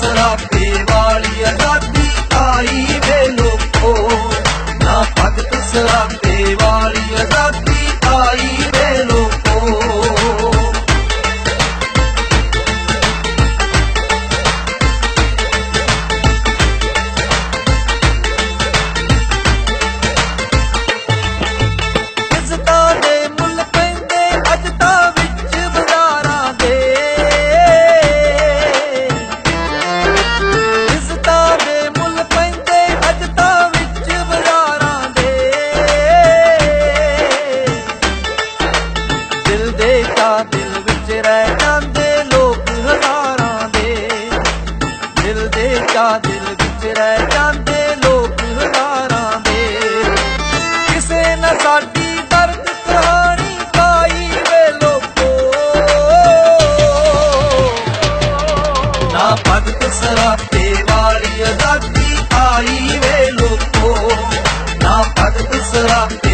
Será ਦੇ ਤਾਂ ਦਿਲ ਵਿੱਚ ਰਹਿ ਜਾਂਦੇ ਲੋਕ ਹਜ਼ਾਰਾਂ ਦੇ। ਦਿਲ ਦੇ ਤਾਂ ਦਿਲ ਵਿੱਚ ਰਹਿ ਜਾਂਦੇ ਲੋਕ ਹਜ਼ਾਰਾਂ ਦੇ। ਕਿਸੇ ਨਾ ਸਾਡੀ ਦਰਦ ਕਹਾਣੀ ਪਾਈ ਵੇ ਲੋਕੋ। ਨਾ ਭਗਤ ਸਰਾਤੇ ਵਾਲੀ ਆਜ਼ਾਦੀ ਆਈ ਵੇ ਲੋਕੋ। ਨਾ ਭਗਤ ਸਰਾਤੇ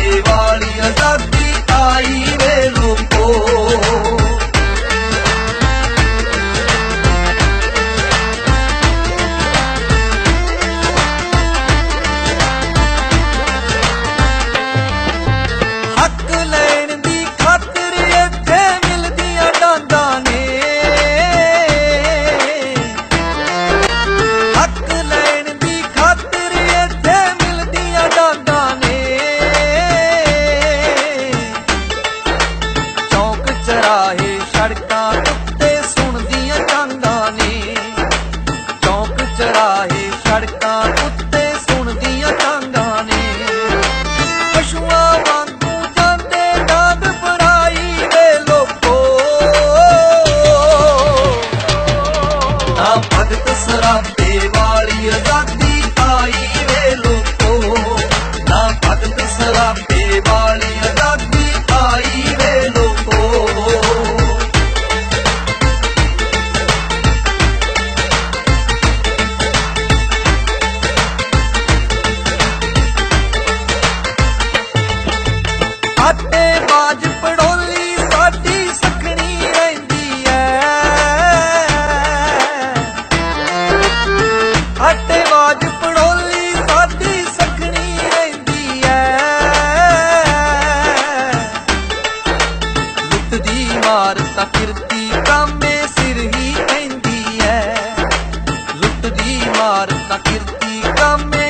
ਦੀ ਮਾਰ ਨਾ ਕਿਰਤੀ ਕਾਮੇ